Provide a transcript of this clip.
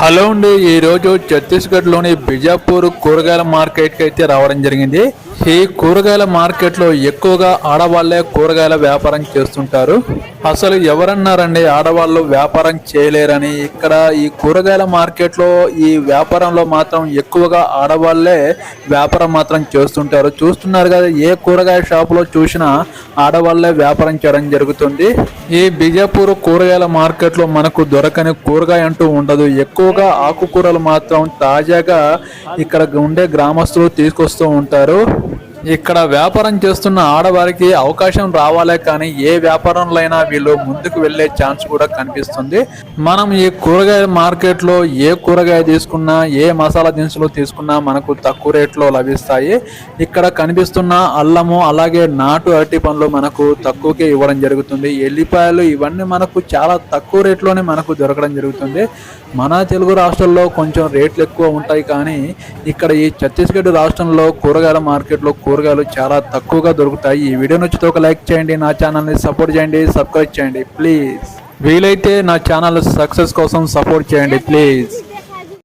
Hello అండి ఈరోజు ఛత్తీస్గఢ్లోని బిజాపూర్ కూరగాయల మార్కెట్కి అయితే రావడం జరిగింది. ఈ కూరగాయల మార్కెట్లో ఎక్కువగా ఆడవాళ్ళే కూరగాయల వ్యాపారం చేస్తుంటారు. అసలు ఎవరన్నారండి ఆడవాళ్ళు వ్యాపారం చేయలేరని? ఇక్కడ ఈ కూరగాయల మార్కెట్లో ఈ వ్యాపారంలో మాత్రం ఎక్కువగా ఆడవాళ్ళే వ్యాపారం మాత్రం చేస్తుంటారు. చూస్తున్నారు కదా ఏ కూరగాయ షాపులో చూసినా ఆడవాళ్ళే వ్యాపారం చేయడం జరుగుతుంది. ఈ బిజాపూర్ కూరగాయల మార్కెట్లో మనకు దొరకని కూరగాయ అంటూ ఉండదు. ఎక్కువగా ఆకుకూరలు మాత్రం తాజాగా ఇక్కడ ఉండే గ్రామస్తులు తీసుకొస్తూ ఉంటారు. ఇక్కడ వ్యాపారం చేస్తున్న ఆడవారికి అవకాశం రావాలే కానీ ఏ వ్యాపారంలో అయినా వీళ్ళు ముందుకు వెళ్ళే ఛాన్స్ కూడా కనిపిస్తుంది. మనం ఈ కూరగాయ మార్కెట్లో ఏ కూరగాయ తీసుకున్నా ఏ మసాలా దినుసులు తీసుకున్నా మనకు తక్కువ రేట్లో లభిస్తాయి. ఇక్కడ కనిపిస్తున్న అల్లము అలాగే నాటు అరటి పండ్లు మనకు తక్కువకే ఇవ్వడం జరుగుతుంది. ఎల్లిపాయలు ఇవన్నీ మనకు చాలా తక్కువ రేట్లోనే మనకు దొరకడం జరుగుతుంది. మన తెలుగు రాష్ట్రాల్లో కొంచెం రేట్లు ఎక్కువ ఉంటాయి కానీ ఇక్కడ ఈ ఛత్తీస్గఢ్ రాష్ట్రంలో కూరగాయల మార్కెట్లో కూరగాయలు చాలా తక్కువగా దొరుకుతాయి. ఈ వీడియో నచ్చితే ఒక లైక్ చేయండి నా ఛానల్ని సపోర్ట్ చేయండి సబ్స్క్రైబ్ చేయండి. ప్లీజ్. వీలైతే నా ఛానల్ సక్సెస్ కోసం సపోర్ట్ చేయండి ప్లీజ్.